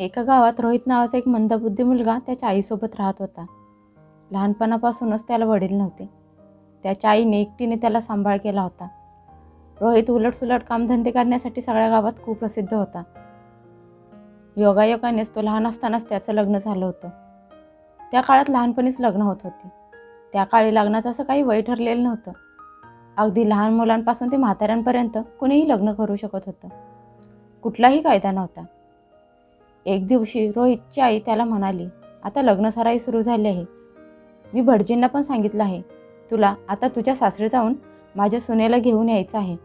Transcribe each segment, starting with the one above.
एका गावात रोहित नावाचा एक मंदबुद्धी मुलगा त्याच्या आईसोबत राहत होता. लहानपणापासूनच त्याला वडील नव्हते. त्याच्या आईने एकटीने त्याला सांभाळ केला होता. रोहित उलटसुलट कामधंदे करण्यासाठी सगळ्या गावात खूप प्रसिद्ध होता. योगायोगानेच तो लहान असतानाच त्याचं लग्न झालं होतं. त्या काळात लहानपणीच लग्न होत होती. त्या काळी लग्नाचं असं काही वय ठरलेलं नव्हतं. अगदी लहान मुलांपासून ते म्हाताऱ्यांपर्यंत कुणीही लग्न करू शकत होतं. कुठलाही कायदा नव्हता. एक दिवशी रोहितची आई त्याला म्हणाली आता लग्नसराई सुरू झाली आहे. मी भटजींना पण सांगितलं आहे. तुला आता तुझ्या सासरी जाऊन माझ्या सुनेला घेऊन यायचं आहे.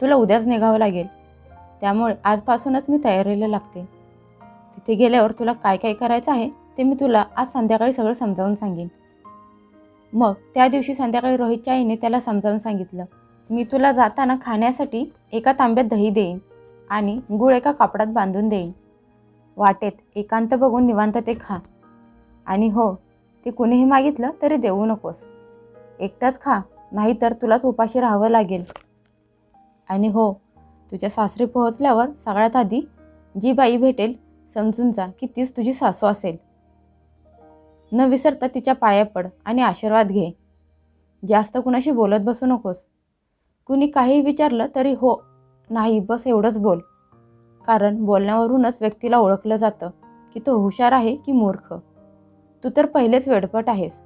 तुला उद्याच निघावं लागेल. त्यामुळे आजपासूनच मी तयारीला लागते. तिथे गेल्यावर तुला काय काय करायचं आहे ते मी तुला आज संध्याकाळी सगळं समजावून सांगेन. मग त्या दिवशी संध्याकाळी रोहितच्या आईने त्याला समजावून सांगितलं मी तुला जाताना खाण्यासाठी एका तांब्यात दही देईन आणि गुळ एका कापडात बांधून देईन. वाटेत एकांत बघून निवांत ते खा. आणि हो ते कुणीही मागितलं तरी देऊ नकोस. एकटाच खा नाहीतर तुलाच उपाशी राहावं लागेल. आणि हो तुझ्या सासरी पोहोचल्यावर सगळ्यात आधी जी बाई भेटेल समजून जा की तीच तुझी सासू असेल. न विसरता तिच्या पाया पड आणि आशीर्वाद घे. जास्त कुणाशी बोलत बसू नकोस. कुणी काही विचारलं तरी हो नाही बस एवढंच बोल. कारण बोलण्यावरूनच व्यक्तीला ओळखलं जातं की तो हुशार आहे की मूर्ख. तू तर पहिलेच वेडपट आहेस.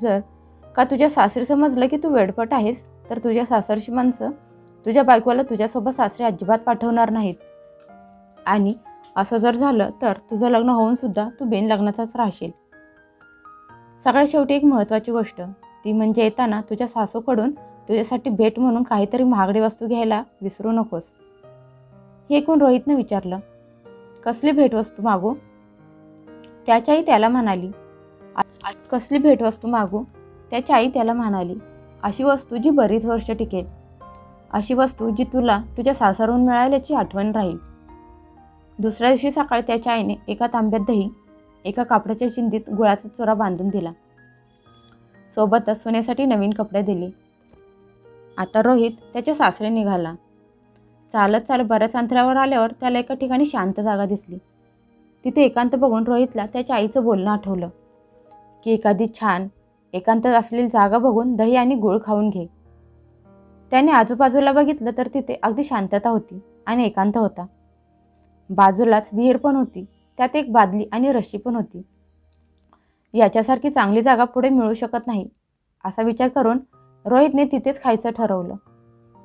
जर का तुझ्या सासरी समजलं की तू वेडपट आहेस तर तुझ्या सासरशी माणसं तुझ्या बायकोला तुझ्यासोबत सासरे अजिबात पाठवणार नाहीत. आणि असं जर झालं तर तुझं लग्न होऊन सुद्धा तू बिनलग्नाचाच राहशील. सगळ्यात शेवटी एक महत्त्वाची गोष्ट ती म्हणजे येताना तुझ्या सासूकडून तुझ्यासाठी भेट म्हणून काहीतरी महागडी वस्तू घ्यायला विसरू नकोस. हे ऐकून रोहितनं विचारलं कसली भेटवस्तू मागू? त्याची आई त्याला म्हणाली कसली भेटवस्तू मागू? त्याची आई त्याला म्हणाली अशी वस्तू जी बरीच वर्ष टिकेल. अशी वस्तू जी तुला तुझ्या सासरहून मिळाल्याची आठवण राहील. दुसऱ्या दिवशी सकाळी त्याच्या आईने एका तांब्यात दही एका कापडाच्या चिंदीत गुळाचा चुरा बांधून दिला. सोबतच सोन्यासाठी नवीन कपडे दिले. आता रोहित त्याच्या सासरे निघाला. चालत चालत बऱ्याच अंतरावर आल्यावर त्याला एका ठिकाणी शांत जागा दिसली. तिथे एकांत बघून रोहितला त्याच्या आईचं बोलणं आठवलं. की एखादी छान एकांत असलेली जागा बघून दही आणि गुळ खाऊन घे. त्याने आजूबाजूला बघितलं तर तिथे अगदी शांतता होती आणि एकांत होता. बाजूलाच विहीर पण होती त्यात एक बादली आणि रशी पण होती. याच्यासारखी चांगली जागा पुढे मिळू शकत नाही असा विचार करून रोहितने तिथेच खायचं ठरवलं.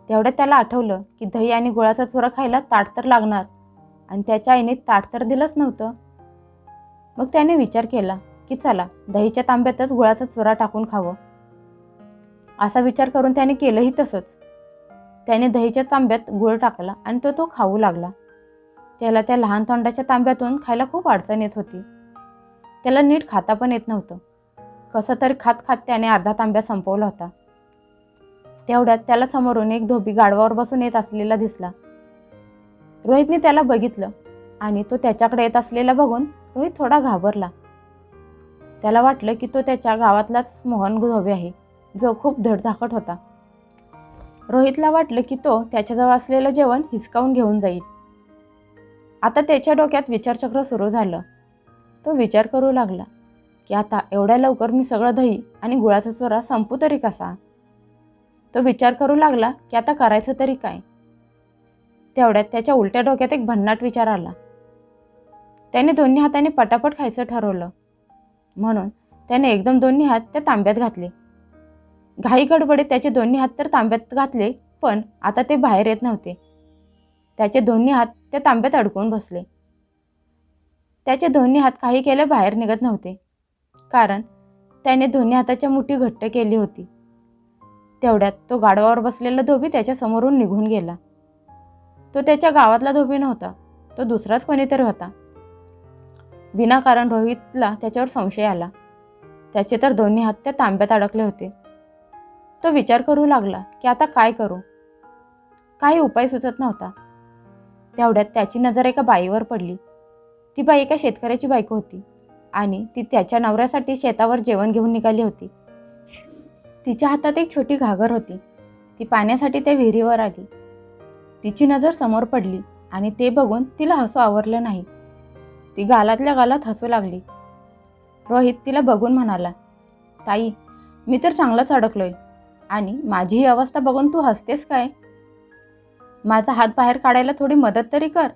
तेवढ्यात त्याला आठवलं की दही आणि गुळाचा चुरा खायला ताट तर लागणार. आणि त्याच्या आईने ताट तर दिलंच नव्हतं. मग त्याने विचार केला की चला दहीच्या तांब्यातच गुळाचा चुरा टाकून खावं. असा विचार करून त्याने केलंही तसंच. त्याने दहीच्या तांब्यात गुळ टाकला आणि तो तो खाऊ लागला. त्याला त्या लहान तोंडाच्या तांब्यातून खायला खूप अडचण येत होती. त्याला नीट खाता पण येत नव्हतं. कसं तरी खात खात त्याने अर्धा तांब्या संपवला होता. तेवढ्यात त्याला समोरून एक धोबी गाडवावर बसून येत असलेला दिसला. रोहितने त्याला बघितलं आणि तो त्याच्याकडे येत असलेला बघून रोहित थोडा घाबरला. त्याला वाटलं की तो त्याच्या गावातलाच मोहन धोबी आहे जो खूप धडधाकट होता. रोहितला वाटलं की तो त्याच्याजवळ असलेलं जेवण हिसकावून घेऊन जाईल. आता त्याच्या डोक्यात विचारचक्र सुरू झालं. तो विचार करू लागला की आता एवढ्या लवकर मी सगळं दही आणि गुळाचा चोरा संपू तरी कसा? तो विचार करू लागला की आता करायचं तरी काय. तेवढ्यात त्याच्या उलट्या डोक्यात एक भन्नाट विचार आला. त्याने दोन्ही हाताने पटापट खायचं ठरवलं. म्हणून त्याने एकदम दोन्ही हात त्या तांब्यात घातले. घाई गडबडीत त्याचे दोन्ही हात तर तांब्यात घातले पण आता ते बाहेर येत नव्हते. त्याचे दोन्ही हात त्या तांब्यात अडकून बसले. त्याचे दोन्ही हात काही केले बाहेर निघत नव्हते. कारण त्याने दोन्ही हाताच्या मुठी घट्ट केली होती. तेवढ्यात तो गाडवावर बसलेला धोबी त्याच्या समोरून निघून गेला. तो त्याच्या गावातला धोबी नव्हता तो दुसराच कोणीतरी होता. विनाकारण रोहितला त्याच्यावर संशय आला. त्याचे तर दोन्ही हात त्या तांब्यात अडकले होते. तो विचार करू लागला की आता काय करू? काही उपाय सुचत नव्हता. तेवढ्यात त्याची नजर एका बाईवर पडली. ती बाई एका शेतकऱ्याची बायको होती आणि ती त्याच्या नवऱ्यासाठी शेतावर जेवण घेऊन निघाली होती. तिच्या हातात एक छोटी घागर होती. ती पाण्यासाठी त्या विहिरीवर आली. तिची नजर समोर पडली आणि ते बघून तिला हसू आवरलं नाही. ती गालातल्या गालात हसू लागली. रोहित तिला बघून म्हणाला ताई मी तर चांगलंच अडकलोय. आणि माझी ही अवस्था बघून तू हसतेस काय? माझा हात बाहेर काढायला थोडी मदत तरी कर.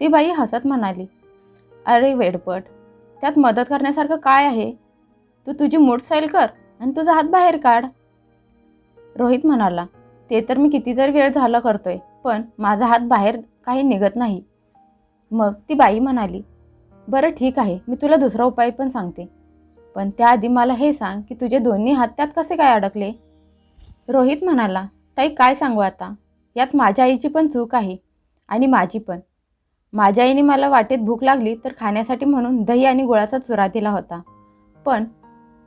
ती बाई हसत म्हणाली अरे वेडपट त्यात मदत करण्यासारखं काय आहे? तू तुझी मूठ सैल कर. आणि तुझा हात बाहेर काढ. रोहित म्हणाला ते तर मी कितीतरी वेळ झालं करतोय पण माझा हात बाहेर काही निघत नाही. मग ती बाई म्हणाली बरं ठीक आहे मी तुला दुसरा उपाय पण सांगते. पण त्याआधी मला हे सांग की तुझे दोन्ही हात त्यात कसे काय अडकले? रोहित म्हणाला ताई काय सांगू आता? यात माझ्या आईची पण चूक आहे आणि माझी पण. माझ्या आईने मला वाटेत भूक लागली तर खाण्यासाठी म्हणून दही आणि गुळाचा चुरा दिला होता. पण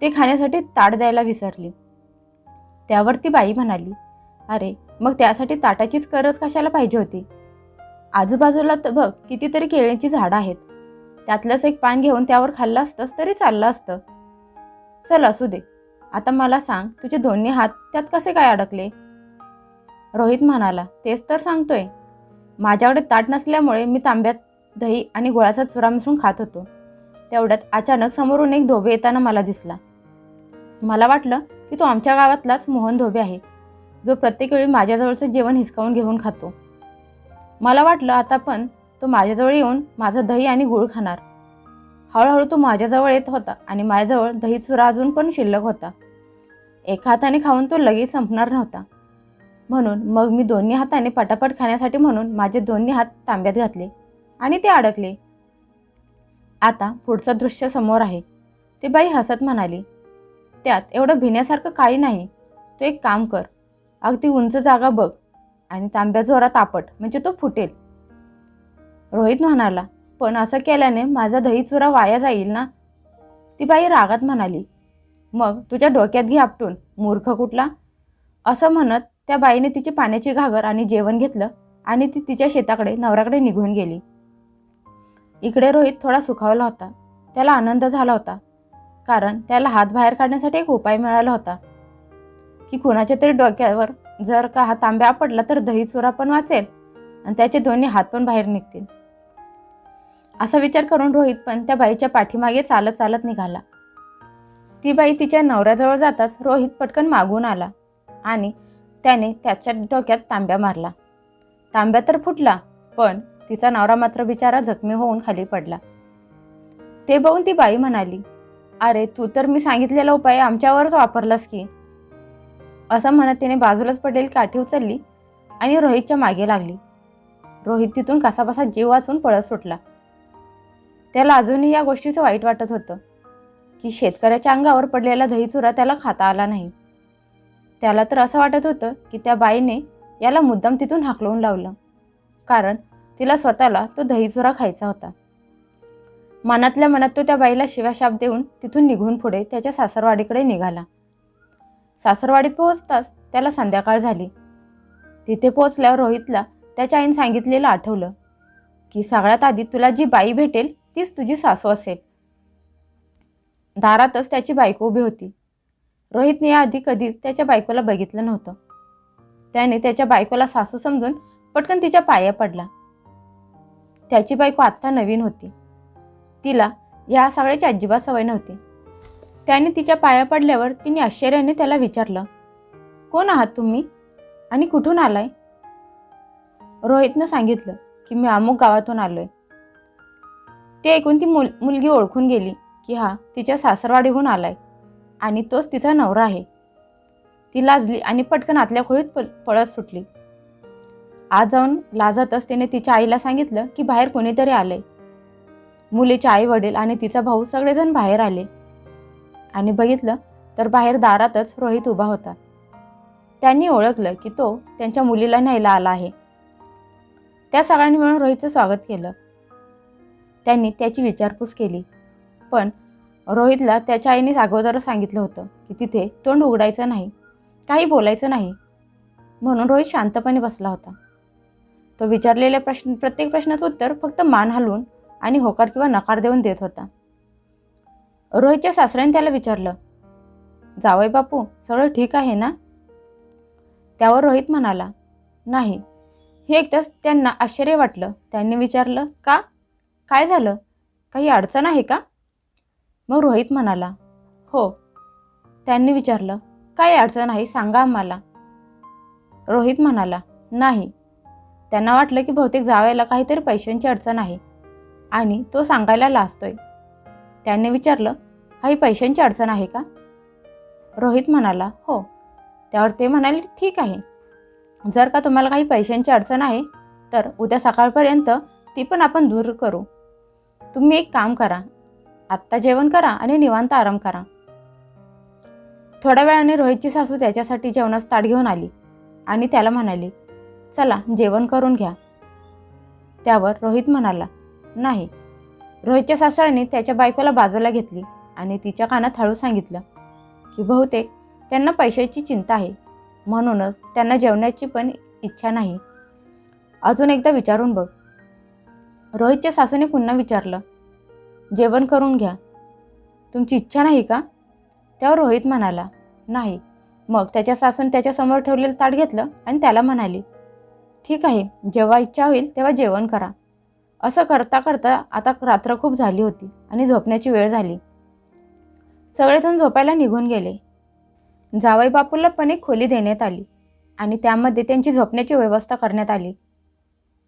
ते खाण्यासाठी ताट द्यायला विसरली. त्यावर ती बाई म्हणाली अरे मग त्यासाठी ताटाचीच गरज कशाला पाहिजे होती? आजूबाजूला तर बघ कितीतरी केळीची झाडं आहेत. त्यातलंच एक पान घेऊन त्यावर खाल्लं असतंस तरी चाललं असतं. चल असू दे. आता मला सांग तुझे दोन्ही हात त्यात कसे काय अडकले? रोहित म्हणाला तेच तर सांगतोय. माझ्याकडे ताट नसल्यामुळे मी तांब्यात दही आणि गुळाचा चुरा मिसळून खात होतो. तेवढ्यात अचानक समोरून एक धोबे येताना मला दिसला. मला वाटलं की तो आमच्या गावातलाच मोहन धोबे आहे जो प्रत्येक वेळी माझ्याजवळचं जेवण हिसकावून घेऊन खातो. मला वाटलं आता पण तो माझ्याजवळ येऊन माझं दही आणि गुळ खाणार. हळूहळू तो माझ्याजवळ येत होता आणि माझ्याजवळ दही चुरा अजून पण शिल्लक होता. एका हाताने खाऊन तो लगेच संपणार नव्हता. म्हणून मग मी दोन्ही हाताने पटापट खाण्यासाठी म्हणून माझे दोन्ही हात तांब्यात घातले आणि ते अडकले. आता पुढचं दृश्य समोर आहे. ती बाई हसत म्हणाली त्यात एवढं भिण्यासारखं काही नाही. तू एक काम कर. अगदी उंच जागा बघ आणि तांब्या जोरात आपट म्हणजे तो फुटेल. रोहित म्हणाला पण असं केल्याने माझा दही चुरा वाया जाईल ना? ती बाई रागात म्हणाली मग तुझ्या डोक्यात घे आपटून मूर्ख कुठला? असं म्हणत त्या बाईने तिची पाण्याची घागर आणि जेवण घेतलं आणि ती तिच्या शेताकडे नवऱ्याकडे निघून गेली. इकडे रोहित थोडा सुखावला होता. त्याला आनंद झाला होता. कारण त्याला हात बाहेर काढण्यासाठी एक उपाय मिळाला होता. की कुणाच्या तरी डोक्यावर जर का हा तांब्या पडला तर दही चुरा पण वाचेल आणि त्याचे दोन्ही हात पण बाहेर निघतील. असा विचार करून रोहित पण त्या बाईच्या पाठीमागे चालत चालत निघाला. ती बाई तिच्या नवऱ्याजवळ जाताच रोहित पटकन मागून आला आणि त्याने त्याच्या डोक्यात तांब्या मारला. तांब्या तर फुटला पण तिचा नवरा मात्र बिचारा जखमी होऊन खाली पडला. ते बघून ती बाई म्हणाली अरे तू तर मी सांगितलेला उपाय आमच्यावरच वापरलास की. असं म्हणत तिने बाजूलाच पडलेली काठी उचलली आणि रोहितच्या मागे लागली. रोहित तिथून कसाबसा जीव वाचून पळत सुटला. त्याला अजूनही या गोष्टीचं वाईट वाटत होतं की शेतकऱ्याच्या अंगावर पडलेला दहीचुरा त्याला खाता आला नाही. त्याला तर असं वाटत होतं की त्या बाईने याला मुद्दाम तिथून हाकलवून लावलं. कारण तिला स्वतःला तो दहीचुरा खायचा होता. मनातल्या मनात तो त्या बाईला शिवाशाप देऊन तिथून निघून पुढे त्याच्या सासरवाडीकडे निघाला. सासरवाडीत पोहोचताच त्याला संध्याकाळ झाली. तिथे पोहोचल्यावर रोहितला त्याच्या आईने सांगितलेलं आठवलं की सगळ्यात आधी तुला जी बाई भेटेल तीच तुझी सासू असेल. दारातच त्याची बायको उभी होती. रोहितने याआधी कधीच त्याच्या बायकोला बघितलं नव्हतं. त्याने त्याच्या बायकोला सासू समजून पटकन तिच्या पाया पडला. त्याची बायको आत्ता नवीन होती. तिला या सगळ्याची अजिबात सवय नव्हती. त्याने तिच्या पाया पडल्यावर तिने आश्चर्याने त्याला विचारलं कोण आहात तुम्ही? आणि कुठून आलाय? रोहितनं सांगितलं की मी अमुक गावातून आलोय. ते ऐकून ती मुल मुलगी ओळखून गेली की हा तिच्या सासरवाडीहून आलाय आणि तोच तिचा नवरा आहे. ती लाजली आणि पटकन आतल्या खोळीत पळ पळत सुटली. आज जाऊन लाजतच तिने तिच्या आईला सांगितलं की बाहेर कोणीतरी आलंय. मुलीचे आई वडील आणि तिचा भाऊ सगळेजण बाहेर आले. आणि बघितलं तर बाहेर दारातच रोहित उभा होता. त्यांनी ओळखलं की तो त्यांच्या मुलीला न्यायला आला आहे. त्या सगळ्यांनी मिळून रोहितचं स्वागत केलं. त्यांनी त्याची विचारपूस केली. पण रोहितला त्याच्या आईने अगोदरच सांगितलं होतं की तिथे तोंड उघडायचं नाही काही बोलायचं नाही म्हणून रोहित शांतपणे बसला होता. तो विचारलेल्या प्रश्न प्रत्येक प्रश्नाचं उत्तर फक्त मान हलवून आणि होकार किंवा नकार देऊन देत होता. रोहितच्या सासऱ्याने त्याला विचारलं जावई बापू सगळं ठीक आहे ना? त्यावर रोहित म्हणाला नाही. हे एकदाच त्यांना आश्चर्य वाटलं. त्यांनी विचारलं का? काय झालं? काही अडचण आहे का? मग रोहित म्हणाला हो. त्यांनी विचारलं काय अडचण आहे? सांगा आम्हाला. रोहित म्हणाला नाही. त्यांना वाटलं की बहुतेक जावयाला काहीतरी पैशांची अडचण आहे. आणि तो सांगायला लाजतोय. त्याने विचारलं काही पैशांची अडचण आहे का? रोहित म्हणाला हो. त्यावर ते म्हणाले ठीक आहे. जर का तुम्हाला काही पैशांची अडचण आहे तर उद्या सकाळपर्यंत ती पण आपण दूर करू. तुम्ही एक काम करा. आत्ता जेवण करा आणि निवांत आराम करा. थोड्या वेळाने रोहितची सासू त्याच्यासाठी जेवणास ताट घेऊन आली आणि त्याला म्हणाली चला जेवण करून घ्या. त्यावर रोहित म्हणाला नाही. रोहितच्या सासऱ्याने त्याच्या बायकोला बाजूला घेतली आणि तिच्या कानात हळू सांगितलं की बहुतेक त्यांना पैशाची चिंता आहे. म्हणूनच त्यांना जेवण्याची पण इच्छा नाही. अजून एकदा विचारून बघ. रोहितच्या सासूने पुन्हा विचारलं जेवण करून घ्या. तुमची इच्छा नाही का? त्यावर रोहित म्हणाला नाही. मग त्याच्या सासून त्याच्यासमोर ठेवलेलं ताट घेतलं आणि त्याला म्हणाली ठीक आहे जेव्हा इच्छा होईल तेव्हा जेवण करा. असं करता करता आता रात्र खूप झाली होती आणि झोपण्याची वेळ झाली. सगळेजण झोपायला निघून गेले. जावई बापूला पण एक खोली देण्यात आली आणि त्यामध्ये त्यांची झोपण्याची व्यवस्था करण्यात आली.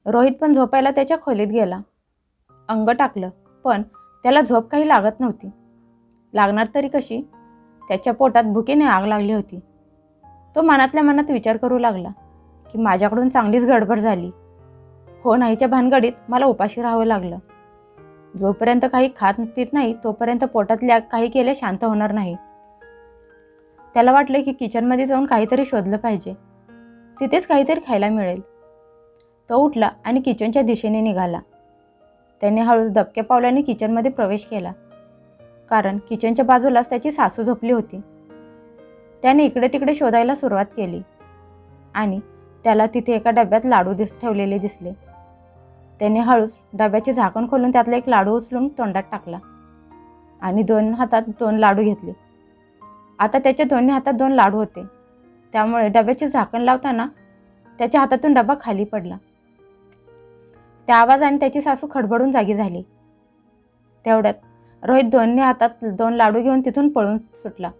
रोहित पण झोपायला त्याच्या खोलीत गेला. अंग टाकलं पण त्याला झोप काही लागत नव्हती. लागणार तरी कशी? त्याच्या पोटात भुकेने आग लागली होती. तो मनातल्या मनात विचार करू लागला की माझ्याकडून चांगलीच गडबड झाली. हो नाहीच्या भानगडीत मला उपाशी राहावं लागलं. जोपर्यंत काही खात पित नाही तोपर्यंत पोटातल्या काही केले शांत होणार नाही. त्याला वाटले की किचनमध्ये जाऊन काहीतरी शोधलं पाहिजे. तिथेच काहीतरी खायला मिळेल. तो उठला आणि किचनच्या दिशेने निघाला. त्याने हळूच दबक्या पावलाने किचनमध्ये प्रवेश केला. कारण किचनच्या बाजूलाच त्याची सासू झोपली होती. त्याने इकडे तिकडे शोधायला सुरुवात केली. आणि त्याला तिथे एका डब्यात लाडू दिस ठेवलेले दिसले. त्याने हळूच डब्याचे झाकण खोलून त्यातला एक लाडू उचलून तोंडात टाकला. आणि दोन हातात दोन लाडू घेतले. आता त्याच्या दोन्ही हातात दोन लाडू होते. त्यामुळे डब्याचे झाकण लावताना त्याच्या हातातून डबा खाली पडला. त्या आवाजाने त्याची सासू खडबडून जागी झाली. तेवढ्यात रोहित दोन्ही हातात दोन लाडू घेऊन तिथून पळून सुटला.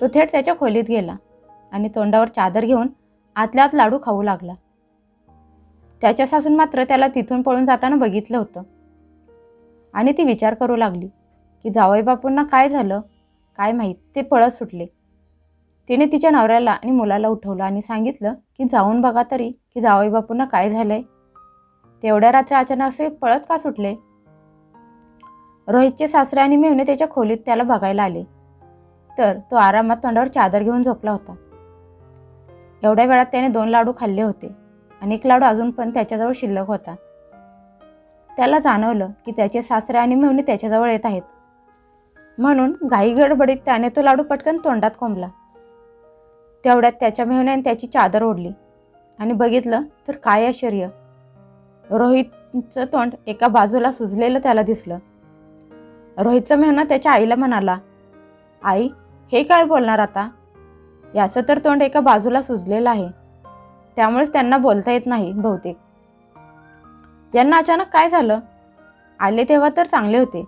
तो थेट त्याच्या खोलीत गेला आणि तोंडावर चादर घेऊन आतल्या आत लाडू खाऊ लागला. त्याच्या सासून मात्र त्याला तिथून पळून जाताना बघितलं होतं. आणि ती विचार करू लागली की जावई बापूंना काय झालं काय माहीत ते पळत सुटले. तिने तिच्या नवऱ्याला आणि मुलाला उठवलं आणि सांगितलं की जाऊन बघा तरी की जावई बापूंना काय झालंय. तेवढ्या रात्री अचानक असे पळत का सुटले? रोहितचे सासरे आणि मेहने त्याच्या खोलीत त्याला बघायला आले. तर तो आरामात तोंडावर चादर घेऊन झोपला होता. एवढ्या वेळात त्याने दोन लाडू खाल्ले होते. आणि एक लाडू अजून पण त्याच्याजवळ शिल्लक होता. त्याला जाणवलं की त्याचे सासरे आणि मेहुणे त्याच्याजवळ येत आहेत. म्हणून घाई गडबडीत त्याने तो लाडू पटकन तोंडात कोंबला. तेवढ्यात त्याच्या मेहुण्याने त्याची चादर ओढली आणि बघितलं तर काय आश्चर्य. रोहितचं तोंड एका बाजूला सुजलेलं त्याला दिसलं. रोहितचा मेहना त्याच्या आईला म्हणाला आई हे काय बोलणार आता? याचं तर तोंड एका बाजूला सुजलेलं आहे. त्यामुळेच त्यांना बोलता येत नाही बहुतेक. यांना अचानक काय झालं? आले तेव्हा तर चांगले होते.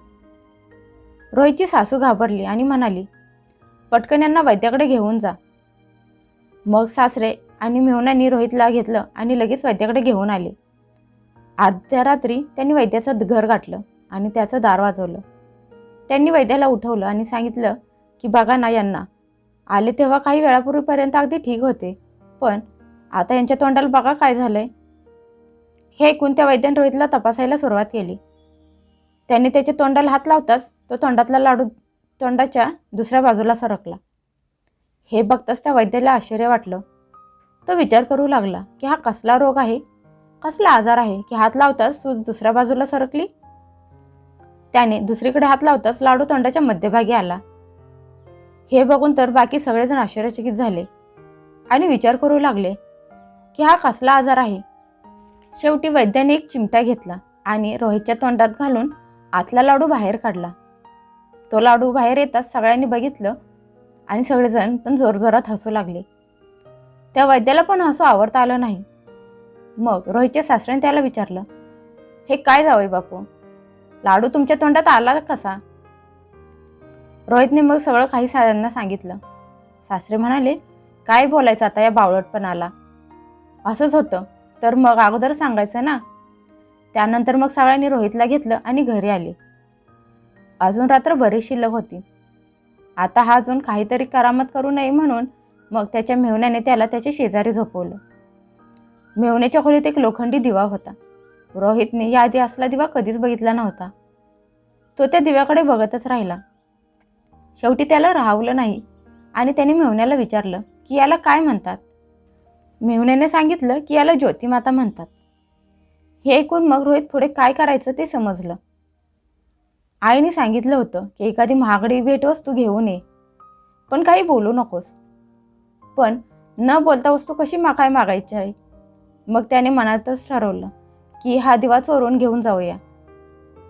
रोहितची सासू घाबरली आणि म्हणाली पटकन यांना वैद्याकडे घेऊन जा. मग सासरे आणि मेहुणांनी रोहितला घेतलं आणि लगेच वैद्याकडे घेऊन आले. अर्ध्या रात्री त्यांनी वैद्याचं घर गाठलं आणि त्याचं दार वाजवलं. त्यांनी वैद्याला उठवलं आणि सांगितलं की बघा ना यांना आले तेव्हा काही वेळापूर्वीपर्यंत अगदी ठीक होते पण आता यांच्या तोंडाला बघा काय झालंय. हे ऐकून त्या वैद्यन रोहितला तपासायला सुरुवात केली. त्यांनी त्याच्या तोंडाला हात लावताच तो तोंडातला लाडू तोंडाच्या दुसऱ्या बाजूला सरकला. हे बघताच त्या वैद्याला आश्चर्य वाटलं. तो विचार करू लागला की हा कसला रोग आहे? कसला आजार आहे की हात लावताच सूज दुसऱ्या बाजूला सरकली? त्याने दुसरीकडे हात लावताच लाडू तोंडाच्या मध्यभागी आला. हे बघून तर बाकी सगळेजण आश्चर्यचकित झाले आणि विचार करू लागले की हा कसला आजार आहे? शेवटी वैद्याने एक चिमटा घेतला आणि रोहितच्या तोंडात घालून आतला लाडू बाहेर काढला. तो लाडू बाहेर येताच सगळ्यांनी बघितलं आणि सगळेजण पण जोरजोरात हसू लागले. त्या वैद्याला पण हसू आवडता आलं नाही. मग रोहितच्या सासऱ्याने त्याला विचारलं हे काय जावई बापू? लाडू तुमच्या तोंडात आला कसा? रोहितने मग सगळं काही साऱ्यांना सांगितलं. सासरे म्हणाले काय बोलायचं आता या बावळटपणाला असंच होतं. तर मग अगोदर सांगायचं ना. त्यानंतर मग सगळ्यांनी रोहितला घेतलं आणि घरी आले. अजून रात्र बरीच शिल्लक होती. आता हा अजून काहीतरी करामत करू नये म्हणून मग त्याच्या मेहुण्याने त्याला त्याच्या शेजारी झोपवलं. मेहुण्याच्या खोलीत एक लोखंडी दिवा होता. रोहितने याआधी असला दिवा कधीच बघितला नव्हता. तो त्या दिव्याकडे बघतच राहिला. शेवटी त्याला राहवलं नाही आणि त्याने मेहुण्याला विचारलं की याला काय म्हणतात? मेहुण्याने सांगितलं की याला ज्योतिमाता म्हणतात. हे ऐकून मग रोहित पुढे काय करायचं ते समजलं. आईने सांगितलं होतं की एखादी महागडी भेटवस्तू घेऊन ये. पण काही बोलू नकोस. पण न बोलता वस्तू कशी मा काय मागायची आहे मग त्याने मनातच ठरवलं की हा दिवा चोरून घेऊन जाऊया.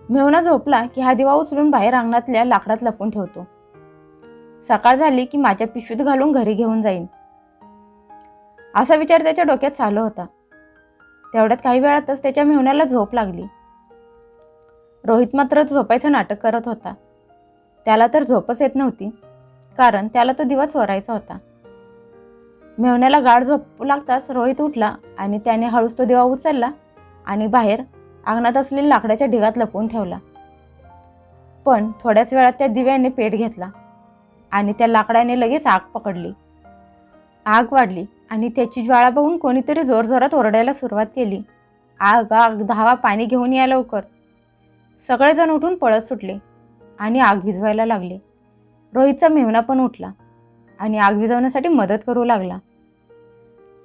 मेहुणा झोपला की हा दिवा उचलून बाहेर अंगणातल्या लाकडात लपून ठेवतो. सकाळ झाली की माझ्या पिशवीत घालून घरी घेऊन जाईन. असा विचार त्याच्या डोक्यात चालू होता. तेवढ्यात काही वेळातच त्याच्या मेहुण्याला झोप लागली. रोहित मात्र झोपायचं नाटक करत होता. त्याला तर झोपच येत नव्हती कारण त्याला तो दिवा चोरायचा होता. मेहुण्याला गाढ झोपू लागताच रोहित उठला आणि त्याने हळूच तो दिवा उचलला आणि बाहेर अंगणात असलेल्या लाकडाच्या ढिगात लपवून ठेवला. पण थोड्याच वेळात त्या दिव्याने पेट घेतला आणि त्या लाकडाने लगेच आग पकडली. आग वाढली. आणि त्याची ज्वाळा बघून कोणीतरी जोरजोरात ओरडायला सुरुवात केली. आग आग धावा पाणी घेऊन या लवकर. सगळेजण उठून पळत सुटले आणि आग विझवायला लागले. रोहितचा मेहुणा पण उठला आणि आग विझवण्यासाठी मदत करू लागला.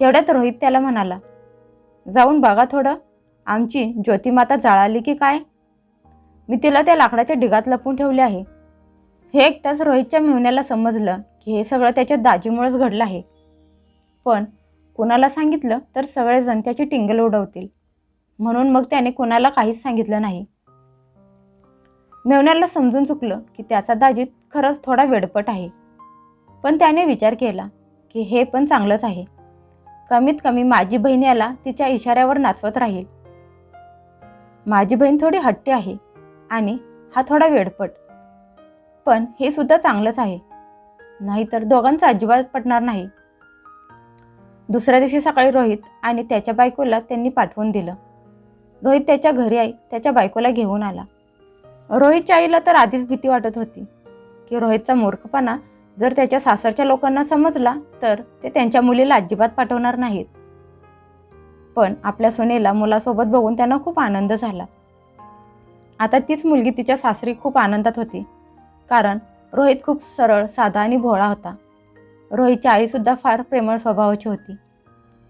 तेवढ्यात रोहित त्याला म्हणाला जाऊन बघा थोडं आमची ज्योतिमाता जाळाली की काय? मी तिला त्या लाकडाच्या ढिगात लपून ठेवले आहे. हे एकताच रोहितच्या मेहुण्याला समजलं की हे सगळं त्याच्या दाजीमुळेच घडलं आहे. पण कुणाला सांगितलं तर सगळेजण त्याची टिंगल उडवतील. म्हणून मग त्याने कुणाला काहीच सांगितलं नाही. मेवण्याला समजून चुकलं की त्याचा दाजीत खरंच थोडा वेडपट आहे. पण त्याने विचार केला की हे पण चांगलंच आहे. कमीत कमी माझी बहीण याला तिच्या इशाऱ्यावर नाचवत राहील. माझी बहीण थोडी हट्टी आहे आणि हा थोडा वेडपट. पण हे सुद्धा चांगलंच आहे. नाहीतर दोघांचं अजिबात पटणार नाही. दुसऱ्या दिवशी सकाळी रोहित आणि त्याच्या बायकोला त्यांनी पाठवून दिलं. रोहित त्याच्या घरी आई त्याच्या बायकोला घेऊन आला. रोहितच्या आईला तर आधीच भीती वाटत होती की रोहितचा मूर्खपणा जर त्याच्या सासरच्या लोकांना समजला तर ते त्यांच्या मुलीला अजिबात पाठवणार नाहीत. पण आपल्या सुनेला मुलासोबत बघून त्यांना खूप आनंद झाला. आता तीच मुलगी तिच्या सासरी खूप आनंदात होती कारण रोहित खूप सरळ साधा आणि भोळा होता. रोहितची आईसुद्धा फार प्रेमळ स्वभावाची होती.